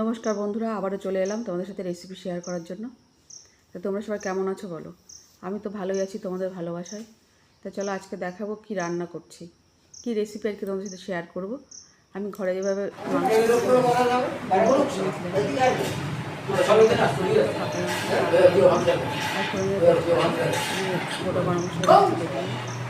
নমস্কার বন্ধুরা, আবারও চলে এলাম তোমাদের সাথে রেসিপি শেয়ার করার জন্য। তো তোমরা সবাই কেমন আছো বলো? আমি তো ভালোই আছি, তোমাদের ভালোবাসায়। তা চলো আজকে দেখাবো কি রান্না করছি, কি রেসিপি আর কি তোমাদের সাথে শেয়ার করব। আমি ঘরে যেভাবে মাংস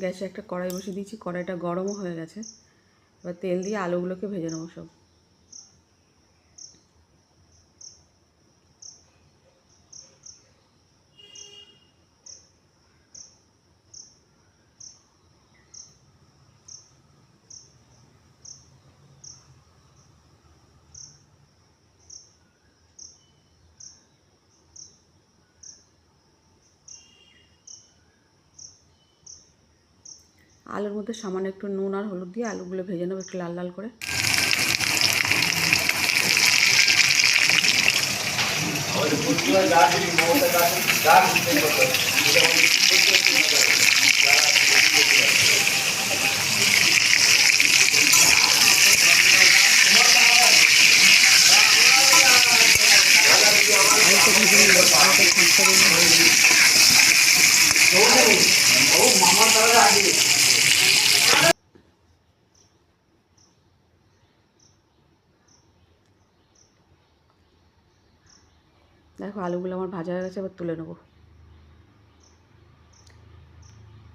গ্যাসে একটা কড়াই বসে দিয়েছি, কড়াইটা গরমও হয়ে গেছে। এবার তেল দিয়ে আলুগুলোকে ভেজে নেব সব। আলুর মধ্যে সামান্য একটু নুন আর হলুদ দিয়ে আলুগুলো ভেজে নেব একটু লাল লাল করে। আলুটা ভেজে নেব আলুটা খাঁচটা দিয়ে নেব। দেখো, আলুগুলো আমার ভাজা হয়ে গেছে, এবার তুলে নেব।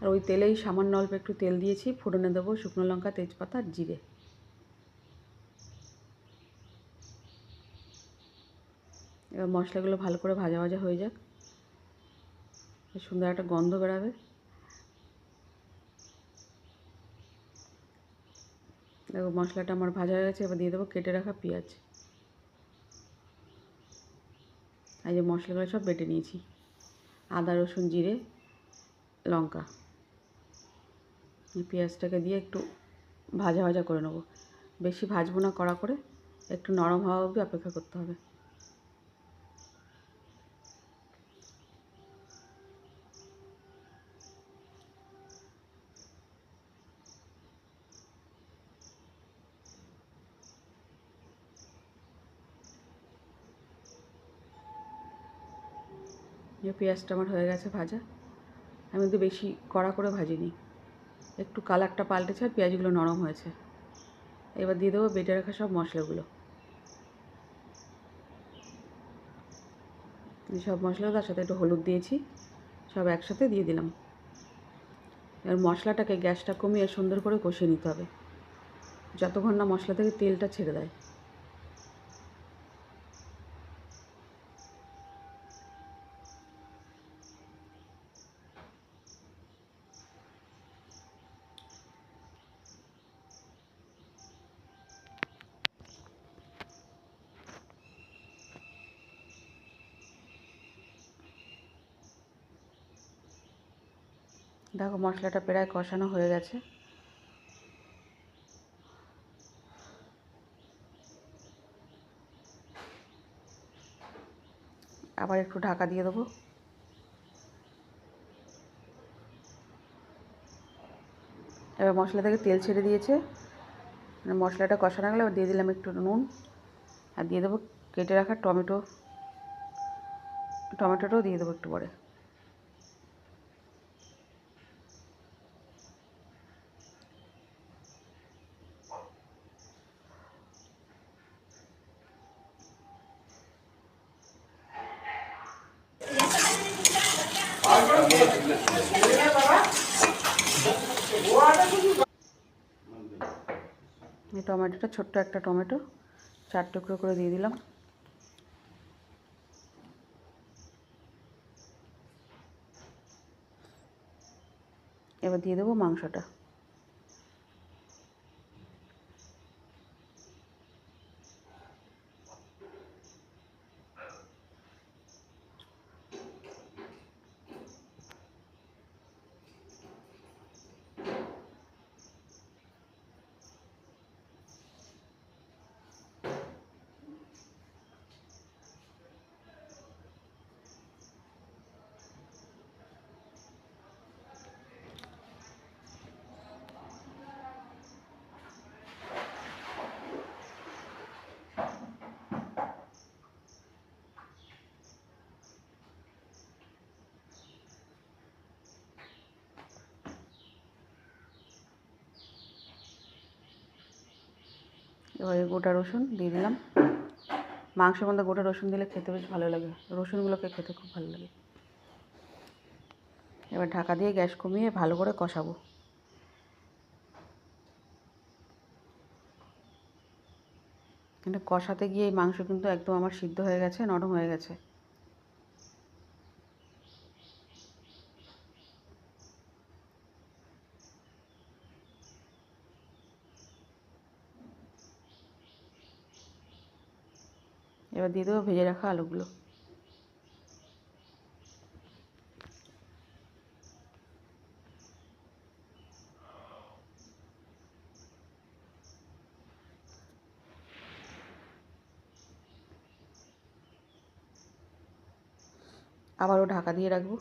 আর ওই তেলেই সামান্য অল্প একটু তেল দিয়েছি ফোড়নে দেবো শুকনো লঙ্কা, তেজপাতা আর জিরে। এবার মশলাগুলো ভালো করে ভাজা ভাজা হয়ে যাক। সুন্দর একটা গন্ধ বেরাবে। দেখো, মশলাটা আমার ভাজা হয়ে গেছে, এবার দিয়ে দেবো কেটে রাখা পেঁয়াজ। আর যে মশলাগুলো সব বেটে নিয়েছি। আদা, রসুন, জিরে, লঙ্কা। পেঁয়াজটাকে দিয়ে একটু ভাজা ভাজা করে নেব। বেশি ভাজবো না কড়া করে, একটু নরম হওয়া অবধি অপেক্ষা করতে হবে। যে পেঁয়াজটা আমার হয়ে গেছে ভাজা, আমি কিন্তু বেশি কড়া করে ভাজিনি। একটু কালারটা পাল্টেছে আর পেঁয়াজগুলো নরম হয়েছে। এবার দিয়ে দেবো বেটে রাখা সব মশলাগুলো। সব মশলা তার সাথে একটু হলুদ দিয়েছি, সব একসাথে দিয়ে দিলাম। এবার মশলাটাকে গ্যাসটা কমিয়ে সুন্দর করে কষিয়ে নিতে হবে। যতক্ষণ না মশলা থেকে তেলটা ছেড়ে দেয়। দেখো, মশলাটা প্রায় কষানো হয়ে গেছে। আবার একটু ঢাকা দিয়ে দেবো। এবার মশলা থেকে তেল ছেড়ে দিয়েছে। মানে মশলাটা কষানো গেলে দিয়ে দিলাম একটু নুন। আর দিয়ে দেবো কেটে রাখা টমেটো। টমেটোটাও দিয়ে দেবো একটু পরে। টমেটোটা ছোট্ট একটা টমেটো চার টুকরো করে দিয়ে দিলাম। এবার দিয়ে দেবো মাংসটা। এবারে গোটা রসুন দিয়ে দিলাম। মাংসের মধ্যে গোটা রসুন দিলে খেতে বেশ ভালো লাগে। রসুনগুলোকে খেতে খুব ভালো লাগে। এবার ঢাকা দিয়ে গ্যাস কমিয়ে ভালো করে কষাবো। কিন্তু কষাতে গিয়ে মাংস কিন্তু একদম আমার সিদ্ধ হয়ে গেছে, নরম হয়ে গেছে। এবার দিয়ে দেবো ভেজে রাখা আলুগুলো। আবারও ঢাকা দিয়ে রাখব।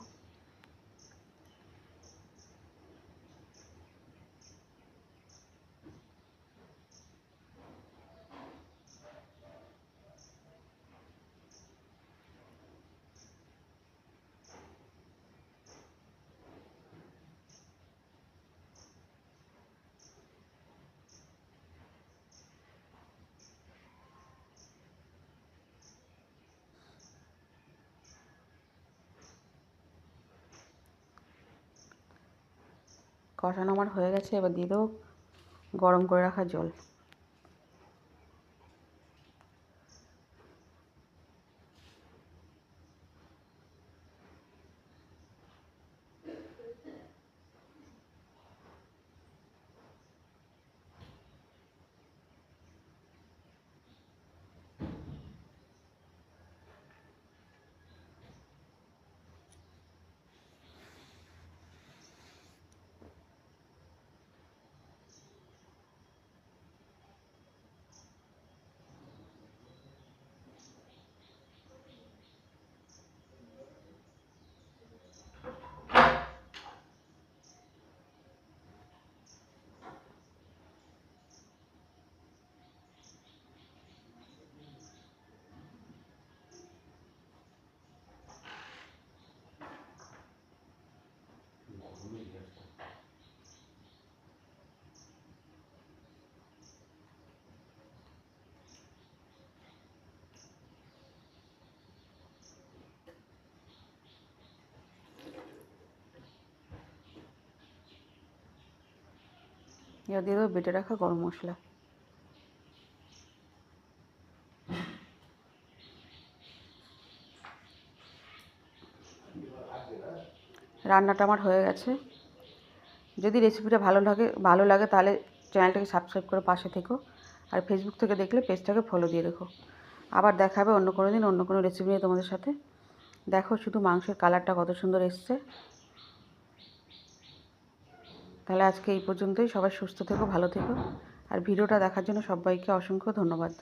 কষানো আমার হয়ে গেছে এবার দিয়ে দেবো গরম করে রাখা জল। দিয়ে দেবো বেটে রাখা গরম মশলা। রান্নাটা আমার হয়ে গেছে। যদি রেসিপিটা ভালো লাগে ভালো লাগে তাহলে চ্যানেলটাকে সাবস্ক্রাইব করে, পাশে থেকো। আর ফেসবুক থেকে দেখলে পেজটাকে ফলো দিয়ে রেখো। আবার দেখাবে অন্য কোনো দিন অন্য কোনো রেসিপি নিয়ে তোমাদের সাথে। দেখো শুধু মাংসের কালারটা কত সুন্দর এসছে। তাহলে আজকে এই পর্যন্তই। সবাই সুস্থ থেকো, ভালো থেকো। আর ভিডিওটা দেখার জন্য সবাইকে অসংখ্য ধন্যবাদ।